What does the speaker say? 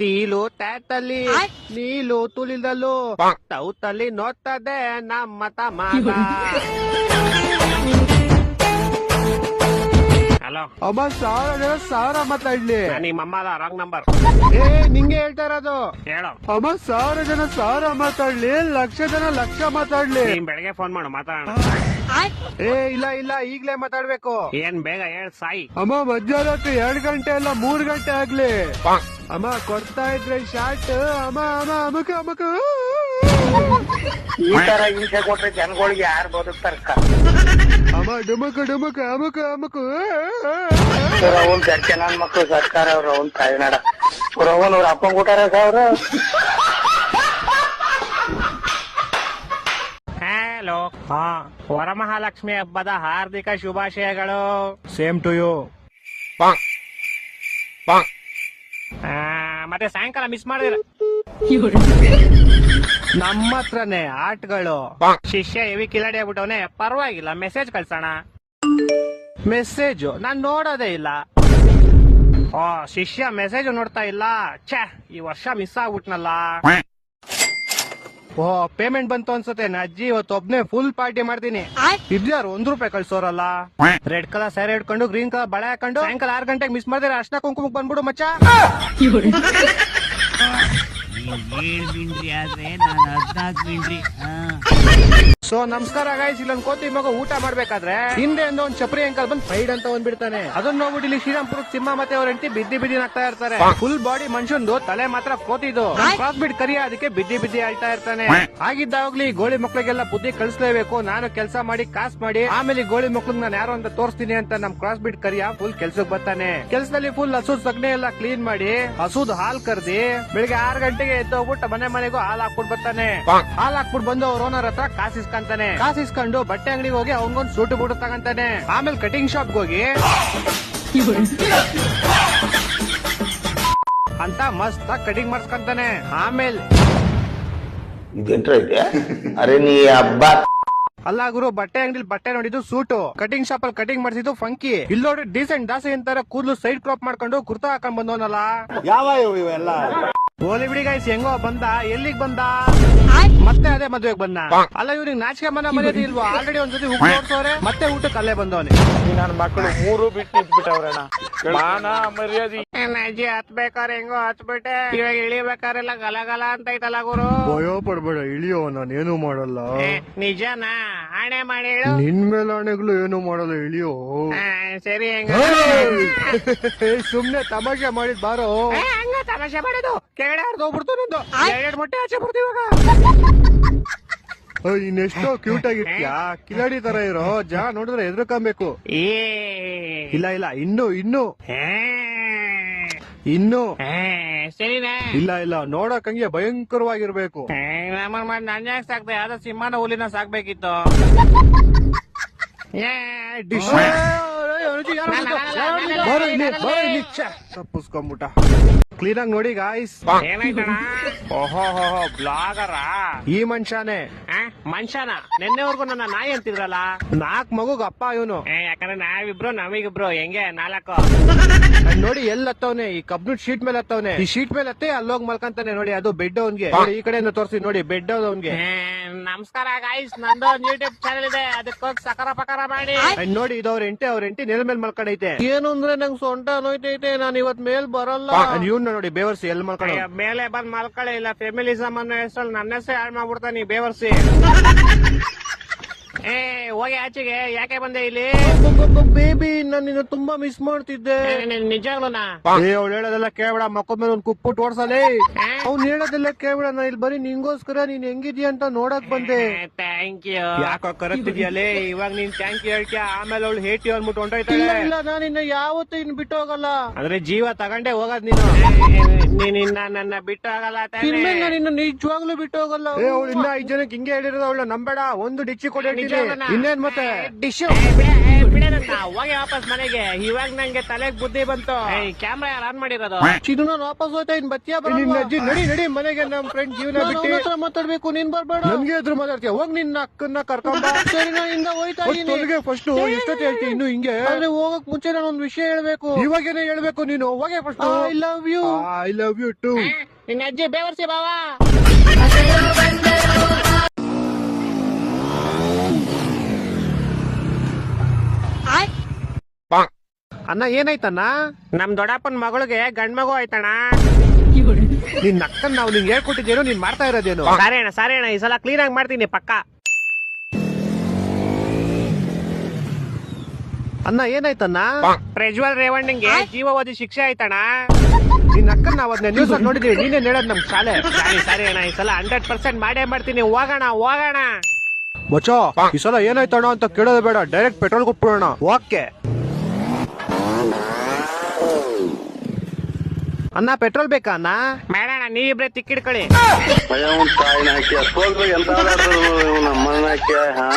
ನೀಲು ಟ್ಯಾಟಲ್ಲಿ ನೀಲು ತುಳಿದಲು ತೌತಲ್ಲಿ ನೋಡ್ತದೆ ನಮ್ಮ ತಮ ಹಲೋ. ಅಮ್ಮ ಸಾವಿರ ಜನ ಸಾವಿರ ಮಾತಾಡ್ಲಿ. ರಾಂಗ್ ನಂಬರ್ ಏ ನಿಂಗೆ ಹೇಳ್ತಾ ಇರೋದು. ಹೇಳೋ. ಅಮ್ಮ ಸಾವಿರ ಜನ ಸಾವಿರ ಮಾತಾಡ್ಲಿ ಲಕ್ಷ ಜನ ಲಕ್ಷ ಮಾತಾಡ್ಲಿ. ನೀನ್ ಬೆಳಗ್ಗೆ ಫೋನ್ ಮಾಡು ಮಾತಾಡೋಣ. ಏ ಇಲ್ಲ ಇಲ್ಲ ಈಗ್ಲೇ ಮಾತಾಡ್ಬೇಕು. ಏನ್ ಬೇಗ ಹೇಳ್ ಸಾಯಿ. ಅಮ್ಮ ಮಧ್ಯರಾತ್ರಿ ಎರಡ್ ಗಂಟೆ ಅಲ್ಲ ಮೂರ್ ಗಂಟೆ ಆಗ್ಲಿ. ಅಮ್ಮ ಕೊಡ್ತಾ ಇದ್ರೆ ಶಾರ್ಟ್ ಅಮ್ಮ ಅಮ್ಮ ಅಮಕ ಅಮಕ ಈ ತರ ಹಿಂಸೆ ಕೊಟ್ರೆ ಜನಗಳಿಗೆ ಯಾರು ಬದುಕ್ತಾರಕ್ಕ ಅಮ್ಮ ಡುಮಕ ಡುಮಕ ಅಮಕ ಅಮಕ ಅವನ್ ಚರ್ಚೆ ಮಕ್ಕಳು ಸರ್ಕಾರ ಸರ್ಕಾರ ಅವನ್ ತಾಯಿನಾಡ ಅವ್ರ ಅವನ್ ಅವ್ರ ಅಪ್ಪ ಕೊಟ್ಟಾರ ಸಾವಿರ ಹಲೋ ಹಾ ವರಮಹಾಲಕ್ಷ್ಮಿ ಹಬ್ಬದ ಹಾರ್ದಿಕ ಶುಭಾಶಯಗಳು. ಸೇಮ್ ಟು ಯು ಮತ್ತೆ ಸಾಯಂಕಾಲ ಮಿಸ್ ಮಾಡಿದ್ರ? ನಮ್ಮ ಹತ್ರನೇ ಆಟ್ಗಳು ಶಿಷ್ಯ ಎವಿ ಕಿಲಾಡಿ ಆಗ್ಬಿಟ್ಟವನೆ ಪರವಾಗಿಲ್ಲ ಮೆಸೇಜ್ ಕಳ್ಸೋಣ. ಮೆಸೇಜ್ ನಾನ್ ನೋಡೋದೇ ಇಲ್ಲ. ಓ ಶಿಷ್ಯ ಮೆಸೇಜ್ ನೋಡ್ತಾ ಇಲ್ಲ. ಛೇ ಈ ವರ್ಷ ಮಿಸ್ ಆಗ್ಬಿಟ್ನಲ್ಲ. ಓ ಪೇಮೆಂಟ್ ಬಂತು ಅನ್ಸುತ್ತೆ. ನಾ ಅಜ್ಜಿ ಇವತ್ತು ಒಬ್ನೇ ಫುಲ್ ಪಾರ್ಟಿ ಮಾಡ್ತೀನಿ. ಇದ್ಯಾರು? ಒಂದ್ ರೂಪಾಯಿ ಕಳ್ಸೋರಲ್ಲ? ರೆಡ್ ಕಲರ್ ಸ್ಯಾರಿ ಹಿಡ್ಕೊಂಡು ಗ್ರೀನ್ ಕಲರ್ ಬಳೆ ಹಾಕೊಂಡು ಸಾಯಂಕಾಲ ಆರ್ ಗಂಟೆಗೆ ಮಿಸ್ ಮಾಡಿದ್ರೆ ಅರ್ಶನ ಕುಂಕುಮಕ್ ಬಂದ್ಬಿಡು ಮಚ್ಚ. ಏಳ್ ಮಿಂಡ್ರಿ ಆದ್ರೆ ನಾನು ಹದಿನಾಲ್ಕು ಮಿಂಡ್ರಿ ಸೊ ನಮಸ್ಕಾರ ಗಾಯ್ಸ್ ಇಲ್ಲೊಂದು ಕೋತಿ ಮಗ ಊಟ ಮಾಡ್ಬೇಕಾದ್ರೆ ಹಿಂದೆ ಒಂದು ಒಂದ್ ಚಪ್ರಿ ಅಂಕಲ್ ಬಂದ್ ಫೈಡ್ ಅಂತ ಬಂದ್ಬಿಡ್ತಾನೆ ಅದನ್ನ ನೋಡ್ಬಿಟ್ಟು ಇಲ್ಲಿ ಶ್ರೀರಾಮ್ಪುರ ಸಿಂಹ ಮತ್ತೆ ಅವ್ರ ಹೆಂಡತಿ ಬಿದ್ದಿ ಬಿದ್ದಿ ಆಗ್ತಾ ಇರ್ತಾರೆ. ಫುಲ್ ಬಾಡಿ ಮನುಷ್ಯಂದು ತಲೆ ಮಾತ್ರ ಕೋತಿದು. ಕ್ರಾಸ್ ಬಿಟ್ ಕರಿಯ ಅದಕ್ಕೆ ಬಿದ್ದಿ ಬಿದ್ದಿ ಆಳ್ತಾ ಇರ್ತಾನೆ. ಆಗಿದ್ದಾಗ್ಲಿ ಗೋಳಿ ಮಕ್ಳಿಗೆಲ್ಲ ಬುದ್ಧಿ ಕಳಿಸ್ಲೇಬೇಕು. ನಾನು ಕೆಲಸ ಮಾಡಿ ಕಾಸ್ ಮಾಡಿ ಆಮೇಲೆ ಗೋಳಿ ಮಕ್ಳಿಗೆ ನಾನು ಯಾರು ಅಂತ ತೋರಿಸ್ತೀನಿ ಅಂತ ನಮ್ ಕ್ರಾಸ್ ಬಿಟ್ ಕರಿಯ ಫುಲ್ ಕೆಲ್ಸಕ್ಕೆ ಬರ್ತಾನೆ. ಕೆಲ್ಸದಲ್ಲಿ ಫುಲ್ ಹಸುದ್ ಸಗಣಿ ಎಲ್ಲ ಕ್ಲೀನ್ ಮಾಡಿ ಹಸುದ್ ಹಾಲ್ ಕರ್ದಿ ಬೆಳಿಗ್ಗೆ ಆರ್ ಗಂಟೆಗೆ ಎದ್ದೋಗ್ಬಿಟ್ಟು ಮನೆ ಮನೆಗೂ ಹಾಲ್ ಹಾಕ್ಬಿಟ್ಟು ಬರ್ತಾನೆ. ಹಾಲ್ ಹಾಕ್ಬಿಟ್ಟು ಬಂದು ಅವ್ರ ಓನರ್ ಹತ್ರ ಕಾಸ್ ಇಸ್ಕೊಂತಾನೆ ಕಾಸ್ ಇಸ್ಕೊಂಡು ಬಟ್ಟೆ ಅಂಗಡಿಗೆ ಹೋಗಿ ಅವನ್ಗೊಂದು ಸೂಟ್ ಬೂಟ್ ತಗಂತಾನೆ ಆಮೇಲೆ ಕಟಿಂಗ್ ಶಾಪ್ ಹೋಗಿ. ಅಂತ ಮಸ್ತ್ ಕಟಿಂಗ್ ಮಾಡಿಸ್ಕೊಂತಾನೆ. ಆಮೇಲೆ ಅರೆ ನೀ ಹಬ್ಬ ಅಲ್ಲ ಗುರು ಬಟ್ಟೆ ಅಂಗಡಿಲಿ ಬಟ್ಟೆ ನೋಡಿದ್ದು ಸೂಟು. ಕಟಿಂಗ್ ಶಾಪ್ ಅಲ್ಲಿ ಕಟಿಂಗ್ ಮಾಡಿಸಿದ್ದು ಫಂಕಿ. ಇಲ್ಲಿ ನೋಡಿ ಡೀಸೆಂಟ್ ದಾಸೆ ಅಂತಾರೆ ಕೂದಲು ಸೈಡ್ ಕ್ರಾಪ್ ಮಾಡ್ಕೊಂಡು ಕುರ್ತಾ ಹಾಕೊಂಡ್ ಬಂದವನಲ್ಲ. ಯಾವ ಇವೆಲ್ಲ? ಹೋಲಿ ಬಿಡಿ ಗಾಯ್ಸ್ ಹೆಂಗೋ ಬಂದ ಎಲ್ಲಿಗ್ ಬಂದ? ಮತ್ತೆ ಅದೇ ಮದ್ವೆಗ್ ಬಂದ. ಅಲ್ಲ ಇವ್ರಿಗೆ ನಾಚಿಕೆ ಮನ ಮರ್ಯಾದೆ ಇಲ್ವಾ? ಆಲ್ರೆಡಿ ಒಂದ್ಸತಿ ಹುಕ್ ನೋಡ್ಸೋರೆ ಮತ್ತೆ ಊಟಕ್ಕೆ ಅಲ್ಲೇ ಬಂದವನೆ ನನ್ನ ಮಕ್ಕಳು ಮೂರು ಬಿಟ್ಟು ಇದ್ಬಿಟ್ಟವ್ರಣ್ಣ ಮಾನ ಮರ್ಯಾದೆ. ಅಜ್ಜಿ ಹತ್ಬೇಕಾರೆ ಹೆಂಗೋ ಹತ್ಬಿಟ್ಟೆ. ಇವಾಗ ಇಳಿಬೇಕಾರೆಲ್ಲ ಗಲ ಗಲ ಅಂತ ಐತಲ್ಲ ಗುರು. ಭಯ ಪಡ್ಬೇಡ ಇಳಿಯೋ ನಾನೇನು ಮಾಡಲ್ಲ. ಏ, ನಿಜನಾ? ಆಣೆ ಮಾಡಿ ಹೇಳು. ನಿನ್ ಮೇಲೆ ಆಣೆಗಳು ಏನು ಮಾಡಲ್ಲ ಇಳಿಯೋ. ಆ, ಸರಿ ಹೆಂಗ. ಸುಮ್ನೆ ತಮಾಷೆ ಮಾಡಿದ್ ಬಾರೋ. ಹಂಗ ತಮಾಷೆ ಮಾಡೋದು? ಕೆಳಗಡೆ ಹರ್ದು ಹೋಗ್ಬಿಡ್ತು ನಿಂದು. ಎರಡು ಮೊಟ್ಟೆ ಆಚೆ ಬಿಡ್ತು ಇವಾಗ. ಇನ್ನೆಷ್ಟೋ ಕ್ಯೂಟ್ ಆಗಿರ್ತೀಯಾ ಕಿಲಾಡಿ ತರ ಇರೋ. ಜಾ ನೋಡಿದ್ರೆ ಎದ್ರಕಂಬೇಕು ಏ. ಇಲ್ಲ ಇಲ್ಲ ಇನ್ನು ಇನ್ನು. ಹೇ. ಇನ್ನು ಸರಿನಾ ಇಲ್ಲ ಇಲ್ಲ ನೋಡಕ್ ಹಂಗೆ ಭಯಂಕರವಾಗಿರ್ಬೇಕು ನಾನು ನಮ್ಮನ್ ಮಾಡಿ ನನ್ ಯಾಕೆ ಸಾಕ್ದೆ ಯಾವ್ದೋ ಸಿಂಹನ ಹುಲಿನ ಸಾಕ್ಬೇಕಿತ್ತು ಏ, ಡಿಶ್. ಬಾರೋ ಇಲ್ಲಿ ಬಾರೋ ಇಲ್ಲಿ ತಪ್ಪಿಸ್ಕೊಂಬಿಟ್ಟ ಕ್ಲೀನ್ ಆಗಿ ನೋಡಿ ಗಾಯ್ಸ್ ಓಹೋ ಹೋ ಬ್ಲಾಗರ? ಈ ಮನುಷ್ಯನೇ. ಮನುಷ್ಯನ? ನಿನ್ನೆವರೆಗೂ ನನ್ನ ನಾಯಿ ಅಂತಿದ್ರಲ್ಲ? ನಾಲ್ಕ್ ಮಗುಗ್ ಅಪ್ಪ ಇವನು. ಏ, ಯಾಕಂದ್ರೆ ನಾವಿಬ್ರು ನಮಗಿಬ್ರು. ಹೆಂಗೆ? ನಾಲ್ಕು. ನೋಡಿ ಎಲ್ಲಿ ಹತ್ತವನೆ? ಈ ಕಬ್ಬಿಣ ಶೀಟ್ ಮೇಲೆ ಹತ್ತವನೆ. ಈ ಶೀಟ್ ಮೇಲೆ ಹತ್ತೆ ಅಲ್ಲೋಗ್ ಮಲ್ಕಂತಾನೆ ನೋಡಿ ಅದು ಬೆಡ್ ಅವನ್ಗೆ ಈ ಕಡೆಯಿಂದ ತೋರಿಸಿ ನೋಡಿ ಬೆಡ್ ಅವನ್ಗೆ ನಮಸ್ಕಾರ ಗಾಯ್ಸ್ ನಂದು ಒಂದು ಯೂಟ್ಯೂಬ್ ಚಾನಲ್ ಇದೆ. ಅದಕ್ಕೋಗಿ ಸಕಾರ ಪಕಾರ ಮಾಡಿ. ನೋಡಿ ಇದು ಅವ್ರ ಎಂಟಿ ಅವ್ರ ಎಂಟಿ ನೆಲ ಮೇಲೆ ಮಲ್ಕೊಂಡೈತೆ ಏನು ಅಂದ್ರೆ ನಂಗೆ ಸೊಂಟ ನೋಯ್ತೈತೆ. ನಾನು ಇವತ್ ಮೇಲ್ ಬರಲ್ಲ. ಇವ್ನ ನೋಡಿ ಬೇವರ್ಸಿ ಎಲ್ಲಿ ಮಲ್ಕೊಂಡ ಮೇಲೆ ಬಂದ್ ಮಲ್ಕೊಳ್ಳಿ ಇಲ್ಲ ಫೆಮಿಲಿಸಮ್ ಅನ್ನೋ ಹೆಸರಲ್ಲಿ ನನ್ನ ಹೆಸರು ಹಾಳು ಮಾಡ್ಬಿಡ್ತಾನೆ ಬೇವರ್ಸಿ? ಏ ಹೋಗಿ ಆಚೆಗೆ ಯಾಕೆ ಬಂದೆ ಇಲ್ಲಿ? ಬೇಬಿ ನಾನು ನಿನ್ನ ತುಂಬಾ ಮಿಸ್ ಮಾಡ್ತಿದ್ದೆ. ನೀನ್ ನಿಜಾಗ್ಲೂನಾ ಏ ಅವ್ಳು ಹೇಳೋದೆಲ್ಲ ಕೇಳಬೇಡ ಮಕ್ಕಳ ಮೇಲೆ ಒಂದ್ ಕುಪ್ಪು ಓಡ್ಸಲೇ ಅವ್ನು ಹೇಳೋದೆಲ್ಲ ಕೇಳಬೇಡ ನಾ ಇಲ್ಲಿ ಬರೀ ನಿಂಗೋಸ್ಕರ ನೀನ್ ಹೆಂಗಿದ್ಯಾ ಅಂತ ನೋಡಕ್ ಬಂದೆ. ಥ್ಯಾಂಕ್ ಯು ಯಾಕೋ ಕರೆಕ್ಟಿದ್ಯಲೇ ಇವಾಗ ನೀನ್ ಥ್ಯಾಂಕ್ ಯು ಹೇಳ್ತೀಯ ಆಮೇಲೆ ಅವಳು ಹೇಟಿ ಅಂದ್ಬಿಟ್ಟು ಹೊಂಟೋಯ್ತಾಳೆ. ಇಲ್ಲ ನಾನು ಇನ್ನ ಯಾವತ್ತೂ ಇನ್ ಬಿಟ್ಟು ಹೋಗಲ್ಲ. ಅಂದ್ರೆ ಜೀವ ತಗೊಂಡೇ ಹೋಗೋದ್ ನೀನು. ನೀನಿನ್ನ ನನ್ನ ಬಿಟ್ಟು ಹೋಗಲ್ಲ ನಿನ್ನ ನಾನು ಇನ್ನು ನಿಜವಾಗ್ಲೂ ಬಿಟ್ಟು ಹೋಗಲ್ಲ. ಏ ಅವಳು ಇನ್ನ ಐದ್ ಜನಕ್ಕೆ ಹಿಂಗೆ ಹೇಳಿರೋದು ಅವಳು ನಂಬೇಡ. ಒಂದು ಡಿಚ್ಚಿ ಕೊಡಿ ಇನ್ನೇನ್ ಮತ್ತೆ? ಡಿಶ್ ಹೋಗಿ ವಾಪಸ್ ಮನೆಗೆ. ಇವಾಗ ನಂಗೆ ತಲೆಗ್ ಬುದ್ಧಿ ಬಂತು. ಕ್ಯಾಮ್ರಾ ಯಾರು ಆನ್ ಮಾಡಿರೋದು? ಚಿನ್ನ ನಾನು ವಾಪಸ್ ಹೋಯ್ತಾ ಇನ್ ಬತ್ತಿಯ ನಿನ್ನ ಅಜ್ಜಿ ನಡಿ ನಡಿ. ಮನೆಗೆ ನಮ್ ಫ್ರೆಂಡ್ ಜೀವನ ಬಿಟ್ಟು. ಮಾತಾಡ್ಬೇಕು ನೀನ್ ಬರ್ಬೇಡ. ನನ್ಗೆ ಇದ್ರು ಮಾತಾಡ್ತೀಯ? ಹೋಗ್ ನಿನ್ನ ಅಕ್ಕನ್ನ ಕರ್ಕೊಂಡ ಸರಿ ನಾನು ಹಿಂಗ ಹೋಯ್ತಾ ಇದ್ದೀನಿ. ಫಸ್ಟ್ ಎಷ್ಟೊತ್ತು ಹೇಳ್ತೀನಿ ಇನ್ನು ಹಿಂಗೆ? ಆದ್ರೆ ಹೋಗಕ್ ಮುಂಚೆ ನಾನು ಒಂದ್ ವಿಷಯ ಹೇಳ್ಬೇಕು. ಇವಾಗೇನೆ ಹೇಳ್ಬೇಕು ನೀನು. ಹೋಗೇ first. I love you I love you too ನಿನ್ನ ಅಜ್ಜಿ ಬೇವರ್ಸಿ ಬಾವಾ. ಅಣ್ಣ ಏನಾಯ್ತಣ್ಣ? ನಮ್ ದೊಡ್ಡಪ್ಪನ ಮಗಳಿಗೆ ಗಂಡ್ ಮಗು ಆಯ್ತಣ್ಣ. ನಿನ್ ಅಕ್ಕನ್ ನಾವು ನಿಂಗೆ ಹೇಳ್ಕೊಟ್ಟಿದ್ದೇನು ನೀನ್ ಮಾಡ್ತಾ ಇರೋದೇನು? ಸರಿ ಅಣ್ಣ ಸರಿ ಅಣ್ಣ ಈ ಸಲ ಕ್ಲೀನ್ ಆಗಿ ಮಾಡ್ತೀನಿ ಪಕ್ಕ. ಅಣ್ಣ ಏನಾಯ್ತಣ್ಣ? ಪ್ರಜ್ವಲ್ ರೇವಣ್ಣಂಗೆ ಜೀವಾವಧಿ ಶಿಕ್ಷೆ ಆಯ್ತಣ್ಣ. ನಿನ್ ಅಕ್ಕನ್ ನಾವ್ ಅದನ್ನ ನ್ಯೂಸ್ ನೋಡಿದೀವಿ ನೀನೇ ಹೇಳೋದ್ ನಮ್ ಶಾಲೆ. ಸರಿ ಸರಿ ಅಣ್ಣ ಈ ಸಲ ಹಂಡ್ರೆಡ್ ಪರ್ಸೆಂಟ್ ಮಾಡೇ ಮಾಡ್ತೀನಿ ಹೋಗೋಣ ಹೋಗೋಣ. ಮಚ್ಚೋ ಈ ಸಲ ಏನಾಯ್ತಣ್ಣ ಅಂತ ಕೇಳೋದು ಬೇಡ ಡೈರೆಕ್ಟ್ ಪೆಟ್ರೋಲ್ ಕೊಟ್ಬಿಡೋಣ ಓಕೆ ಅಣ್ಣ ಪೆಟ್ರೋಲ್ ಬೇಕಾ ಅಣ್ಣ? ಬೇಡಣ್ಣ ನೀವಿಬ್ರೆ ತಿಕ್ಕಿಡ್ಕೊಳ್ಳಿ ತಾಯಿನ ಹಾಕಿ ಅಷ್ಟೊಂದು ಎಂತ ನಮ್ಮನ್ನ ಹಾಕಿ ಹಾ?